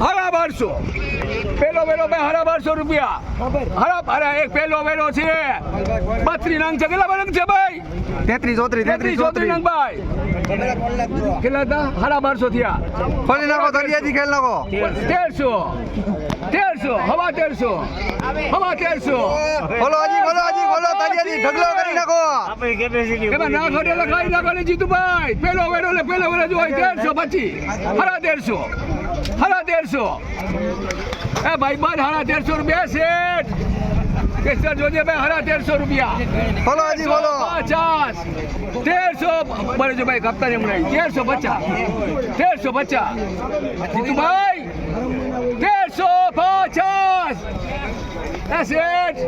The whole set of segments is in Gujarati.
હરા બારસો પેલો વેલો ભાઈ હરા બારસો રૂપિયા. હરા હરા એક પેલો વેલો છે. બત્રી નંગ છે. કેટલા નંગ છે ભાઈ? તેત્રીસ ચોત્રીસ તેત્રીસ ચોત્રીસ નંગ ભાઈ. કેટલા હરા બારસો થયા. ફરી નાખો દરિયાથી ખેલ નાખો. તેરસો. હવા તેરસો. હવા તેરસો. બોલો હજી દરિયાથી ઢગલો કરી નાખો. એમાં ના ખોટે લખાઈ ના ખોટે જીતુભાઈ પેલો વેડો લે પેલો વેડો જો તેરસો પછી. હરા તેરસો. હરા તેરસો. એ ભાઈ બન હરા તેરસો રૂપિયા શેઠ. કેસર જોજે ભાઈ હરા તેરસો રૂપિયા. બોલો હજી બોલો. પચાસ. તેરસો બરે જો ભાઈ કપ્તાન એમ નહીં તેરસો પચાસ. તેરસો પચાસ. જીતુભાઈ તેરસો એ શેઠ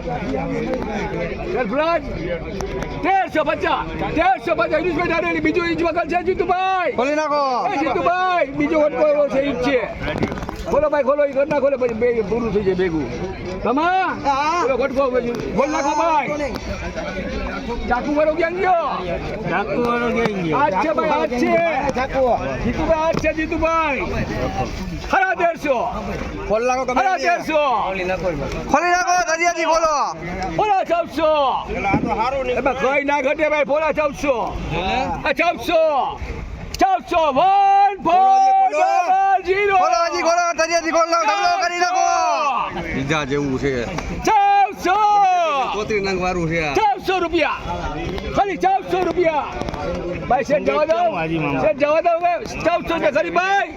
ગર્ભરાજ તેરસો પચાસ તેરસો પચાસ યુનુસભાઈ ડારેલી બીજું ઈજ વખત છે જીતુભાઈ. ખોલી નાખો. એ જીતુભાઈ બીજો વટકો એવો છે ઈજ છે. ખોલો ભાઈ ખોલો ઘર ના ખોલે પછી બે પૂરું થઈ જાય ભેગું. તમા વટકો ખોલ નાખો ભાઈ. ચાકુ વાળો ક્યાં ગયો. આજ છે ભાઈ આજ છે. જીતુભાઈ આજ છે જીતુભાઈ. ખરા તેરસો ખોલ નાખો ખરા તેરસો ખોલી નાખો. ચૌદસો કઈ ના ઘટે ભાઈ પોલા ચૌદસો આ ચૌદસો ચૌદસો વન ફોર જીરો ખોલો હજી ખોલ નાખો કરી નાખો. બીજા જેવું છે. ચૌદસો ચોત્રીસ નંગ વાળું છે ચારસો રૂપિયા. ખાલી ચારસો રૂપિયા. ભાઈ શેઠ જવા દો. શેઠ જવા દો હવે. ચૌદસો છે ખરી ભાઈ.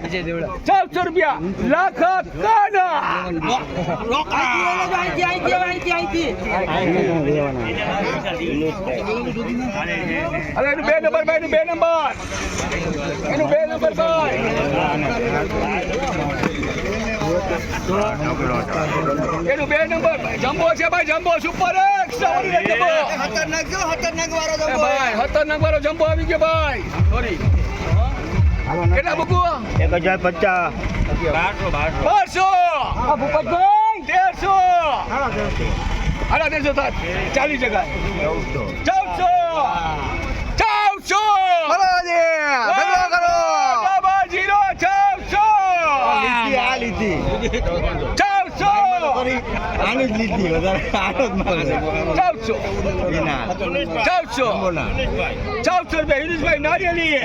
ચારસો રૂપિયા. લાખ કાના. અરે એનું બે નંબર ભાઈ એનું બે નંબર. એનું બે નંબર ભાઈ. એનું બે નંબર જમ્બો છે ભાઈ jumbo super extraordinary jumbo. એ ભાઈ ખતરનાક વાળો જમ્બો આવી ગયો ભાઈ. સોરી કેટલા મૂકવો એક હજાર પચાસ બારસો તેરસો. હાડા તેરસો ચાલીસ જગા ચૌદસો. ચૌદસો ખોલો હજી ઢગલો કરો ડબલ જીરો ચૌદસો ચૌદસો આની જ લીધી વધારે ચારસો. ચૌદસો ચૌદસો રૂપિયા યુનુસભાઈ નારિયેલી